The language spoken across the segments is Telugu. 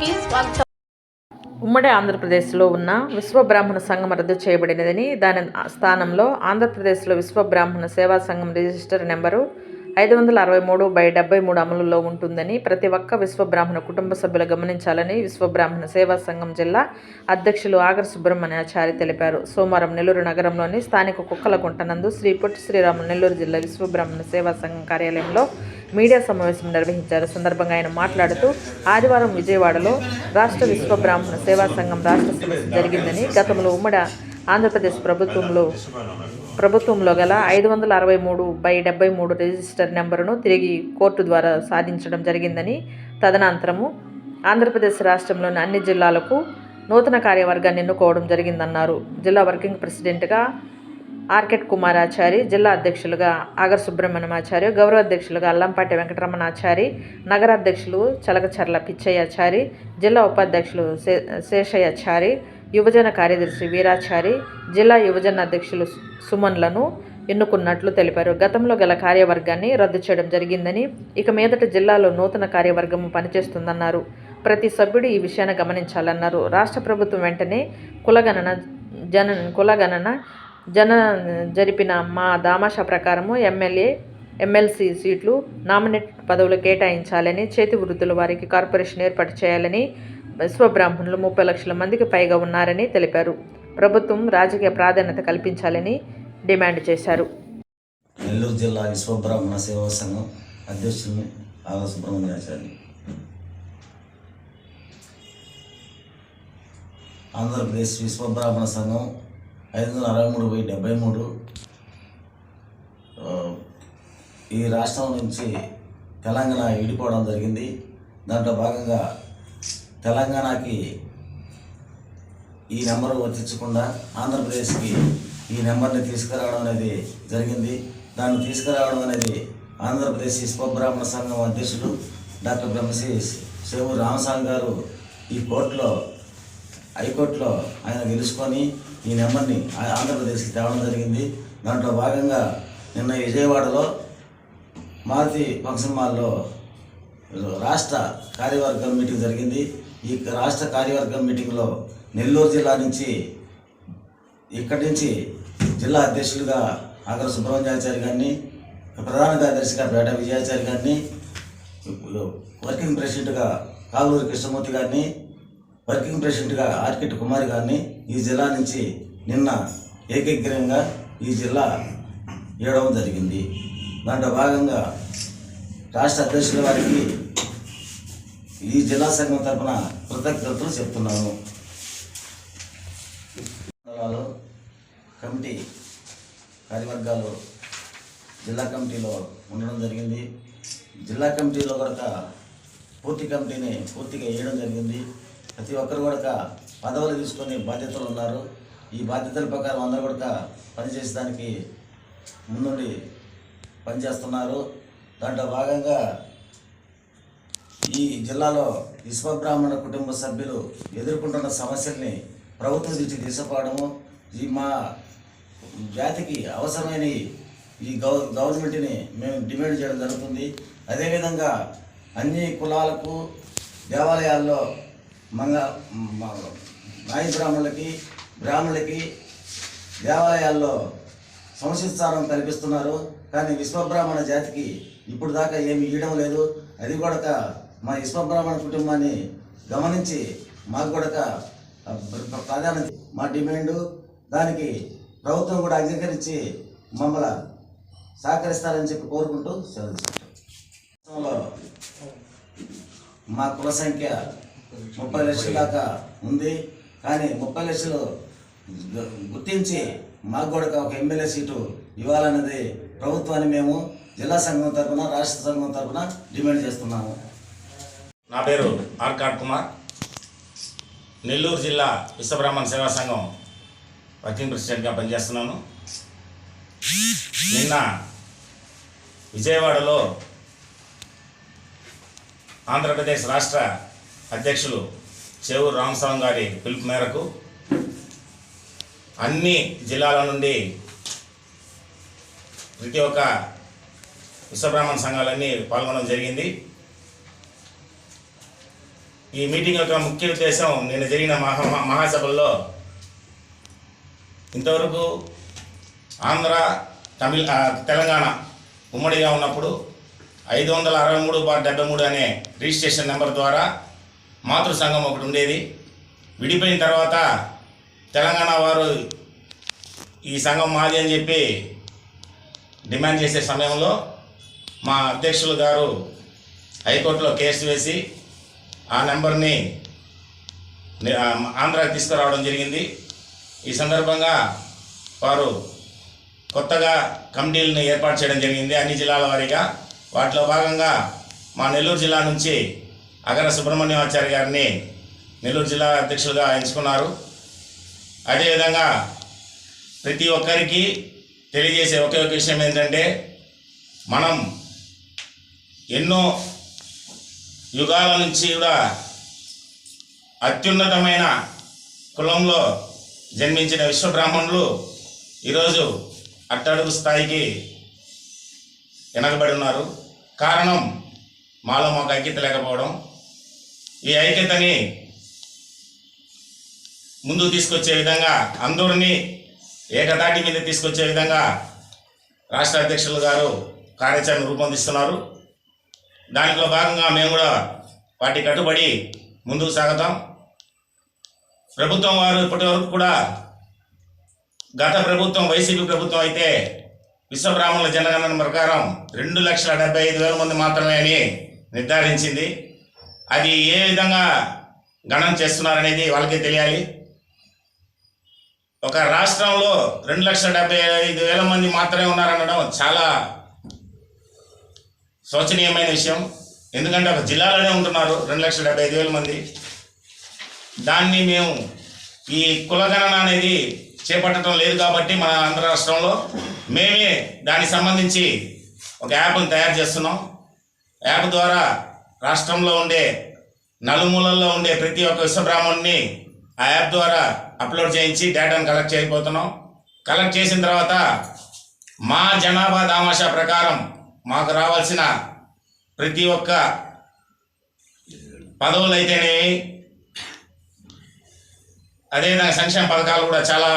కి స్వాగతం ఉమ్మడి ఆంధ్రప్రదేశ్లో ఉన్న విశ్వబ్రాహ్మణ సంఘం రద్దు చేయబడినదని దాని స్థానంలో ఆంధ్రప్రదేశ్లో విశ్వబ్రాహ్మణ సేవా సంఘం రిజిస్టర్ నెంబరు ఐదు వందల అరవై మూడు బై డెబ్బై మూడు అమలులో ఉంటుందని ప్రతి ఒక్క విశ్వబ్రాహ్మణ కుటుంబ సభ్యులు గమనించాలని విశ్వబ్రాహ్మణ సేవా సంఘం జిల్లా అధ్యక్షులు ఆగర్ సుబ్రహ్మణ్యాచారి తెలిపారు. సోమవారం నెల్లూరు నగరంలోని స్థానిక కుక్కలగుంట నందు శ్రీ పొట్టి శ్రీరాములు నెల్లూరు జిల్లా విశ్వబ్రాహ్మణ సేవా సంఘం కార్యాలయంలో మీడియా సమావేశం నిర్వహించారు. సందర్భంగా ఆయన మాట్లాడుతూ ఆదివారం విజయవాడలో రాష్ట్ర విశ్వ బ్రాహ్మణ సేవా సంఘం రాష్ట్ర సమస్య జరిగిందని గతంలో ఉమ్మడి ఆంధ్రప్రదేశ్ ప్రభుత్వంలో ప్రభుత్వంలో గల ఐదు వందల అరవై మూడు బై డెబ్బై మూడు రిజిస్టర్ నెంబరును తిరిగి కోర్టు ద్వారా సాధించడం జరిగిందని తదనంతరము ఆంధ్రప్రదేశ్ రాష్ట్రంలోని అన్ని జిల్లాలకు నూతన కార్యవర్గాన్ని ఎన్నుకోవడం జరిగిందన్నారు. జిల్లా వర్కింగ్ ప్రెసిడెంట్గా ఆర్కెట్ కుమారాచారి జిల్లా అధ్యక్షులుగా ఆగర్ సుబ్రహ్మణ్యమాచారి గౌరవ అధ్యక్షులుగా అల్లంపాటి వెంకటరమణాచారి నగర అధ్యక్షులు చలకచర్ల పిచ్చయ్యాచారి జిల్లా ఉపాధ్యక్షులు శే శేషయ్యాచారి యువజన కార్యదర్శి వీరాచారి జిల్లా యువజన అధ్యక్షులు సుమన్లను ఎన్నుకున్నట్లు తెలిపారు. గతంలో గల కార్యవర్గాన్ని రద్దు చేయడం జరిగిందని ఇక మీదట జిల్లాలో నూతన కార్యవర్గం పనిచేస్తుందన్నారు. ప్రతి సభ్యుడు ఈ విషయాన్ని గమనించాలన్నారు. రాష్ట్ర ప్రభుత్వం వెంటనే కులగణన జన కులగణన జన జరిపిన మా దామాషా ప్రకారము ఎమ్మెల్యే ఎమ్మెల్సీ సీట్లు నామినేట్ పదవులు కేటాయించాలని చేతి వృత్తుల వారికి కార్పొరేషన్ ఏర్పాటు చేయాలని విశ్వబ్రాహ్మణులు ముప్పై లక్షల మందికి పైగా ఉన్నారని తెలిపారు. ప్రభుత్వం రాజకీయ ప్రాధాన్యత కల్పించాలని డిమాండ్ చేశారు. నెల్లూరు జిల్లా విశ్వబ్రాహ్మణ సేవా సంఘం అధ్యక్షుడిని ఆగ సుబ్రహ్మణ్యాచార్య ఆంధ్రప్రదేశ్ విశ్వబ్రాహ్మణ సంఘం ఐదు వందల అరవై మూడు వెయ్యి డెబ్బై మూడు. ఈ రాష్ట్రం నుంచి తెలంగాణ విడిపోవడం జరిగింది. దాంట్లో భాగంగా తెలంగాణకి ఈ నెంబర్ వర్తించకుండా ఆంధ్రప్రదేశ్కి ఈ నెంబర్ని తీసుకురావడం అనేది జరిగింది. దాన్ని తీసుకురావడం అనేది ఆంధ్రప్రదేశ్ విశ్వబ్రాహ్మణ సంఘం అధ్యక్షుడు డాక్టర్ బ్రహ్మశ్రీ శివు రామస్వామి గారు ఈ కోర్టులో హైకోర్టులో ఆయన గెలుచుకొని ఈ నెంబర్ని ఆంధ్రప్రదేశ్కి తేవడం జరిగింది. దాంట్లో భాగంగా నిన్న విజయవాడలో మారుతి ఫంక్షన్ హాల్లో రాష్ట్ర కార్యవర్గం మీటింగ్ జరిగింది. ఈ రాష్ట్ర కార్యవర్గం మీటింగ్లో నెల్లూరు జిల్లా నుంచి ఇక్కడి నుంచి జిల్లా అధ్యక్షులుగా ఆగ్ర సుబ్రహ్మణ్యాచారి గారిని ప్రధాన కార్యదర్శిగా పేట విజయాచారి గారిని వర్కింగ్ ప్రెసిడెంట్గా కాలూరు కృష్ణమూర్తి గారిని వర్కింగ్ ప్రెసిడెంట్గా ఆర్కిట్ కుమారి గారిని ఈ జిల్లా నుంచి నిన్న ఏకగ్రీయంగా ఈ జిల్లా ఇవ్వడం జరిగింది. దాంట్లో భాగంగా రాష్ట్ర అధ్యక్షుల వారికి ఈ జిల్లా సంఘం తరఫున కృతజ్ఞతలు చెప్తున్నాను మండలాలు కమిటీ కార్యవర్గాలు జిల్లా కమిటీలో ఉండడం జరిగింది. జిల్లా కమిటీలో కనుక పూర్తి కమిటీని పూర్తిగా వేయడం జరిగింది. ప్రతి ఒక్కరు కూడా పదవులు తీసుకొని బాధ్యతలు ఉన్నారు. ఈ బాధ్యతల ప్రకారం అందరూ కూడా పనిచేసేదానికి ముందుండి పనిచేస్తున్నారు. దాంట్లో భాగంగా ఈ జిల్లాలో విశ్వబ్రాహ్మణ కుటుంబ సభ్యులు ఎదుర్కొంటున్న సమస్యల్ని ప్రభుత్వం దృష్టికి తీసుకుపోవడము ఈ మా జాతికి అవసరమైన ఈ గవ గవర్నమెంట్ని మేము డిమాండ్ చేయడం జరుగుతుంది. అదేవిధంగా అన్ని కులాలకు దేవాలయాల్లో మంగ మ- నాయ బ్రాహ్మణులకి బ్రాహ్మణులకి దేవాలయాల్లో సంశిస్తారం కల్పిస్తున్నారు. కానీ విశ్వబ్రాహ్మణ జాతికి ఇప్పుడు దాకా ఏమి ఇవ్వడం లేదు. అది కూడా మా విశ్వబ్రాహ్మణ కుటుంబాన్ని గమనించి మాకు కూడా ప్రాధాన్యత మా డిమాండు. దానికి ప్రభుత్వం కూడా అంగీకరించి మమ్మల్ని సహకరిస్తారని చెప్పి కోరుకుంటూ సెలవు మా కుల సంఖ్య ముప్పై లక్షల దాకా ఉంది. కానీ ముప్పై లక్షలు గుర్తించి మాకు కూడా ఒక ఎమ్మెల్యే సీటు ఇవ్వాలన్నది ప్రభుత్వాన్ని మేము జిల్లా సంఘం తరఫున రాష్ట్ర సంఘం తరఫున డిమాండ్ చేస్తున్నాము. నా పేరు ఆర్కాడ్ కుమార్. నెల్లూరు జిల్లా విశ్వబ్రాహ్మణ సేవా సంఘం వర్కింగ్ ప్రెసిడెంట్గా పనిచేస్తున్నాను. నిన్న విజయవాడలో ఆంధ్రప్రదేశ్ రాష్ట్ర అధ్యక్షులు చెవురు రామస్వామి గారి పిలుపు మేరకు అన్ని జిల్లాల నుండి ప్రతి ఒక్క విశ్వబ్రాహ్మణ సంఘాలన్నీ పాల్గొనడం జరిగింది. ఈ మీటింగ్ యొక్క ముఖ్య ఉద్దేశం నేను జరిగిన మహా మహాసభల్లో ఇంతవరకు ఆంధ్ర తమిళ తెలంగాణ ఉమ్మడిగా ఉన్నప్పుడు ఐదు వందల అరవై మూడు బార్ డెబ్బై మూడు అనే రిజిస్ట్రేషన్ నెంబర్ ద్వారా మాతృ సంఘం ఒకటి ఉండేది. విడిపోయిన తర్వాత తెలంగాణ వారు ఈ సంఘం మాది అని చెప్పి డిమాండ్ చేసే సమయంలో మా అధ్యక్షులు గారు హైకోర్టులో కేసు వేసి ఆ నెంబర్ని ఆంధ్రాకి తీసుకురావడం జరిగింది. ఈ సందర్భంగా వారు కొత్తగా కమిటీలను ఏర్పాటు చేయడం జరిగింది. అన్ని జిల్లాల వారీగా. వాటిలో భాగంగా మా నెల్లూరు జిల్లా నుంచి అగర సుబ్రహ్మణ్యాచారి గారిని నెల్లూరు జిల్లా అధ్యక్షులుగా ఎంచుకున్నారు. అదేవిధంగా ప్రతి ఒక్కరికి తెలియజేసే ఒకే ఒక విషయం ఏంటంటే మనం ఎన్నో యుగాల నుంచి కూడా అత్యున్నతమైన కులంలో జన్మించిన విశ్వబ్రాహ్మణులు ఈరోజు అట్టడుగు స్థాయికి వెనకబడి ఉన్నారు. కారణం మాలో మాకు ఐక్యత లేకపోవడం ఈ ఐక్యతని ముందుకు తీసుకొచ్చే విధంగా అందరినీ ఏకతాటి మీద తీసుకొచ్చే విధంగా రాష్ట్ర అధ్యక్షులు గారు కార్యాచరణ రూపొందిస్తున్నారు. దానిలో భాగంగా మేము కూడా వాటి కట్టుబడి ముందుకు సాగుతాం. ప్రభుత్వం వారు ఇప్పటి వరకు కూడా గత ప్రభుత్వం వైసీపీ ప్రభుత్వం అయితే విశ్వబ్రాహ్మణుల జనగణన ప్రకారం రెండు లక్షల డెబ్బై ఐదు వేల మంది మాత్రమే అని నిర్ధారించింది. అది ఏ విధంగా గణం చేస్తున్నారనేది వాళ్ళకి తెలియాలి. ఒక రాష్ట్రంలో రెండు లక్షల డెబ్బై ఐదు వేల మంది మాత్రమే ఉన్నారనడం చాలా శోచనీయమైన విషయం. ఎందుకంటే ఒక జిల్లాలోనే ఉంటున్నారు రెండు లక్షల డెబ్బై ఐదు వేల మంది. దాన్ని మేము ఈ కులగణన అనేది చేపట్టడం లేదు కాబట్టి మన ఆంధ్ర రాష్ట్రంలో మేమే దానికి సంబంధించి ఒక యాప్ని తయారు చేస్తున్నాం. యాప్ ద్వారా రాష్ట్రంలో ఉండే నలుమూలల్లో ఉండే ప్రతి ఒక్క విశ్వబ్రాహ్మణ్ణి ఆ యాప్ ద్వారా అప్లోడ్ చేయించి డేటాను కలెక్ట్ చేయబోతున్నాం. కలెక్ట్ చేసిన తర్వాత మా జనాభా దామాషా ప్రకారం మాకు రావాల్సిన ప్రతి ఒక్క పదవులు అయితేనే అదేవిధంగా సంక్షేమ పథకాలు కూడా చాలా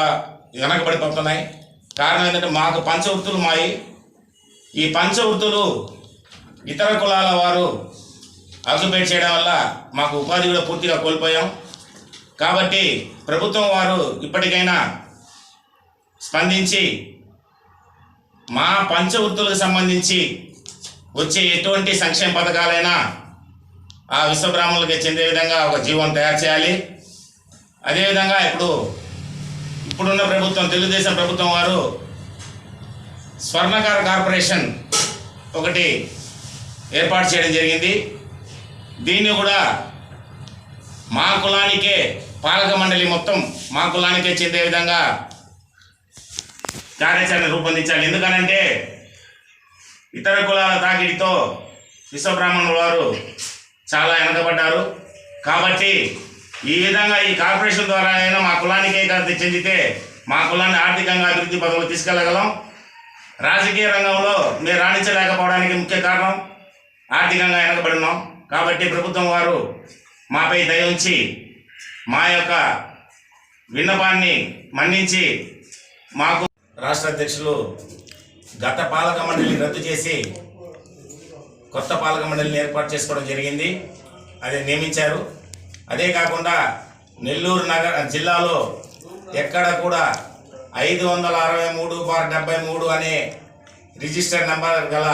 వెనకబడిపోతున్నాయి. కారణం ఏంటంటే మాకు పంచవృత్తులు మాయి. ఈ పంచవృత్తులు ఇతర కులాల వారు ఆక్యుపేట్ చేయడం వల్ల మాకు ఉపాధి కూడా పూర్తిగా కోల్పోయాం. కాబట్టి ప్రభుత్వం వారు ఇప్పటికైనా స్పందించి మా పంచవృత్తులకు సంబంధించి వచ్చే ఎటువంటి సంక్షేమ పథకాలైనా ఆ విశ్వబ్రాహ్మణులకి చెందే విధంగా ఒక జీవం తయారు చేయాలి. అదేవిధంగా ఇప్పుడు ఇప్పుడున్న ప్రభుత్వం తెలుగుదేశం ప్రభుత్వం వారు స్వర్ణకార కార్పొరేషన్ ఒకటి ఏర్పాటు చేయడం జరిగింది. దీన్ని కూడా మా కులానికే పాలక మండలి మొత్తం మా కులానికే చెందే విధంగా కార్యాచరణ రూపొందించాలి. ఎందుకనంటే ఇతర కులాల తాకిడితో విశ్వబ్రాహ్మణుల వారు చాలా వెనకబడ్డారు. కాబట్టి ఈ విధంగా ఈ కార్పొరేషన్ ద్వారా అయినా మా కులానికే కాదు చెందితే మా కులాన్ని ఆర్థికంగా అభివృద్ధి పదవులు తీసుకెళ్ళగలం రాజకీయ రంగంలో మీరు రాణించలేకపోవడానికి ముఖ్య కారణం ఆర్థికంగా వెనకబడినాం కాబట్టి ప్రభుత్వం వారు మాపై దయ ఉంచి మా యొక్క విన్నపాన్ని మన్నించి మాకు రాష్ట్ర అధ్యక్షులు గత పాలక మండలిని రద్దు చేసి కొత్త పాలక మండలిని ఏర్పాటు చేసుకోవడం జరిగింది. అది నియమించారు. అదే కాకుండా నెల్లూరు నగర జిల్లాలో ఎక్కడ కూడా ఐదు వందల అరవై మూడు బార్ డెబ్బై మూడు అనే రిజిస్టర్ నెంబర్ గల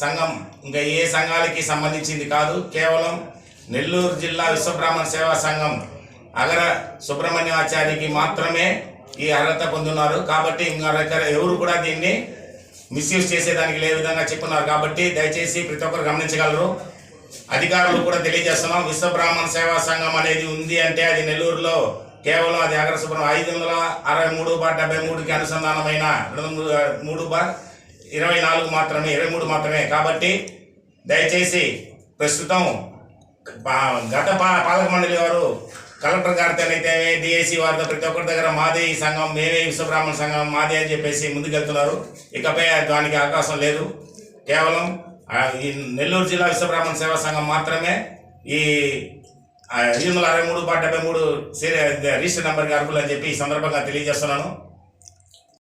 సంఘం ఇంకా ఏ సంఘాలకి సంబంధించింది కాదు. కేవలం నెల్లూరు జిల్లా విశ్వబ్రాహ్మణ సేవా సంఘం అగర సుబ్రహ్మణ్యాచార్యకి మాత్రమే ఈ అర్హత పొందున్నారు. కాబట్టి ఇంకా ఎవరు కూడా దీన్ని మిస్యూజ్ చేసేదానికి లే విధంగా చెప్పున్నారు. కాబట్టి దయచేసి ప్రతి ఒక్కరు గమనించగలరు. అధికారులు కూడా తెలియజేస్తున్నాం విశ్వబ్రాహ్మణ సేవా సంఘం అనేది ఉంది అంటే అది నెల్లూరులో కేవలం అది అగర ఐదు వందల అరవై మూడు బార్ డెబ్బై మూడుకి అనుసంధానమైన రెండు వందల మూడు బార్ ఇరవై నాలుగు మాత్రమే ఇరవై మూడు మాత్రమే. కాబట్టి దయచేసి ప్రస్తుతం గత పా పాలక మండలి వారు కలెక్టర్ గారితోనైతే డిఐసి వారితో ప్రతి ఒక్కరి దగ్గర మాదే ఈ సంఘం మేమే విశ్వబ్రాహ్మణ సంఘం మాదే అని చెప్పేసి ముందుకెళ్తున్నారు. ఇకపై దానికి అవకాశం లేదు. కేవలం ఈ నెల్లూరు జిల్లా విశ్వబ్రాహ్మణ సేవా సంఘం మాత్రమే ఈ ఐదు వందల అరవై మూడు బార్ డెబ్బై మూడు సీరియల్ రిజిస్టర్ నెంబర్కి అర్హులు అని చెప్పి ఈ సందర్భంగా తెలియజేస్తున్నాను.